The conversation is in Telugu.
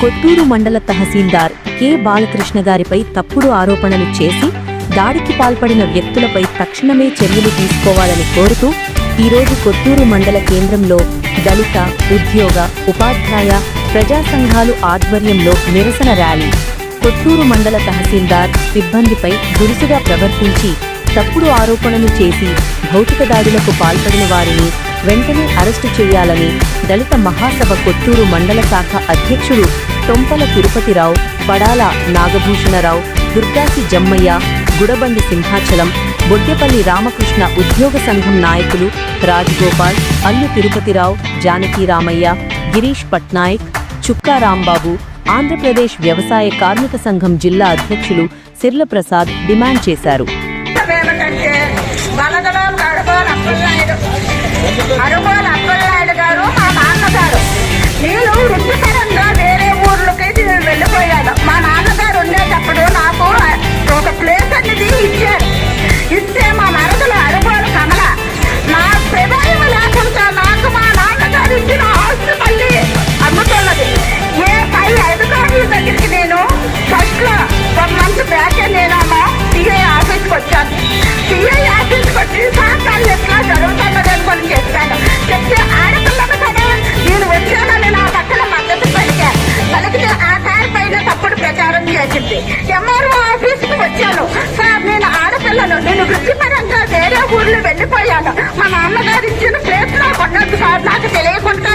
కొత్తూరు మండల తహసీల్దార్ కె బాలకృష్ణ గారిపై తప్పుడు ఆరోపణలు చేసి దాడికి పాల్పడిన వ్యక్తులపై తక్షణమే చర్యలు తీసుకోవాలని కోరుతూ ఈరోజు కొత్తూరు మండల కేంద్రంలో దళిత ఉద్యోగ ఉపాధ్యాయ ప్రజా సంఘాలు ఆధ్వర్యంలో నిరసన ర్యాలీ. కొత్తూరు మండల తహసీల్దార్ సిబ్బందిపై దురుసుగా ప్రవర్తించి తప్పుడు ఆరోపణలు చేసి భౌతిక దాడులకు పాల్పడిన వారిని వెంటనే అరెస్టు చేయాలని దళిత మహాసభ కొత్తూరు మండల శాఖ అధ్యక్షుడు తొంపల తిరుపతిరావు పడాల నాగభూషణరావు దుర్గాసి జమ్మయ్య గుడబండి సింహాచలం బొడ్డెపల్లి రామకృష్ణ ఉద్యోగ సంఘం నాయకులు రాజగోపాల్ అల్లు తిరుపతిరావు జానకి రామయ్య గిరీష్ పట్నాయక్ చుక్కా రాంబాబు ఆంధ్రప్రదేశ్ వ్యవసాయ కార్మిక సంఘం జిల్లా అధ్యక్షులు సిర్ల ప్రసాద్ డిమాండ్ చేశారు. ఏమిటంటే ఆఫీస్కి వచ్చాను సిఐ ఆఫీస్కి వచ్చి సహకారం ఎట్లా జరుగుతున్నది అనుకొని చెప్పాను చెప్తే ఆడపిల్లను కదా నేను వచ్చానని నా పక్కన మద్దతు పలికా. పలికితే ఆ సార్ పైన తప్పుడు ప్రచారం చేసింది. ఎంఆర్ఓ ఆఫీస్కి వచ్చాను. సార్ నేను ఆడపిల్లను. నేను వృత్తిపరంగా వేరే ఊర్లో వెళ్ళిపోయాను. మా నాన్నగారు ఇచ్చిన ప్లేస్ నాకు సార్. నాకు తెలియకుండా